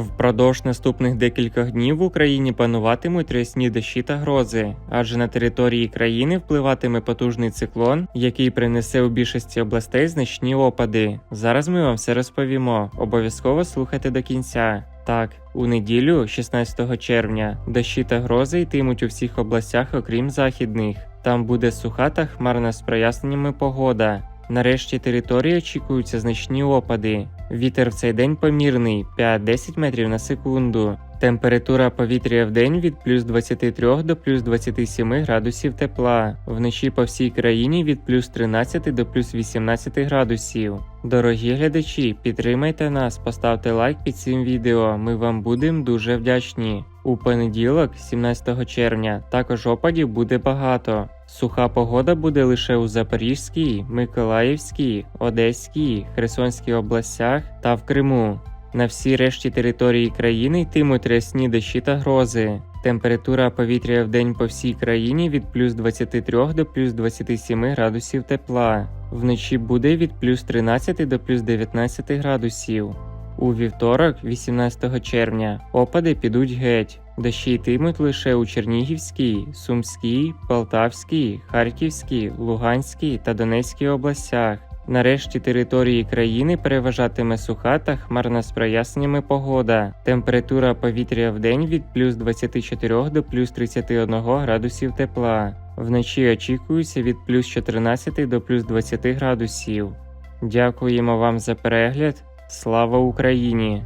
Впродовж наступних декількох днів в Україні пануватимуть рясні дощі та грози, адже на території країни впливатиме потужний циклон, який принесе у більшості областей значні опади. Зараз ми вам все розповімо. Обов'язково слухайте до кінця. Так, у неділю, 16 червня, дощі та грози йтимуть у всіх областях, окрім західних. Там буде суха та хмарна з проясненнями погода. Нарешті території очікуються значні опади. Вітер в цей день помірний 5-10 метрів на секунду. Температура повітря в день від плюс 23 до плюс 27 градусів тепла. Вночі по всій країні від плюс 13 до плюс 18 градусів. Дорогі глядачі, підтримайте нас, поставте лайк під цим відео. Ми вам будемо дуже вдячні. У понеділок, 17 червня, також опадів буде багато. Суха погода буде лише у Запорізькій, Миколаївській, Одеській, Херсонській областях та в Криму. На всій решті території країни йтимуть рясні дощі та грози. Температура повітря в день по всій країні від плюс 23 до плюс 27 градусів тепла. Вночі буде від плюс 13 до плюс 19 градусів. У вівторок, 18 червня, опади підуть геть. Дощі йтимуть лише у Чернігівській, Сумській, Полтавській, Харківській, Луганській та Донецькій областях. Нарешті території країни переважатиме суха та хмарна з проясненнями погода. Температура повітря в день від плюс 24 до плюс 31 градусів тепла. Вночі очікується від плюс 14 до плюс 20 градусів. Дякуємо вам за перегляд. Слава Україні!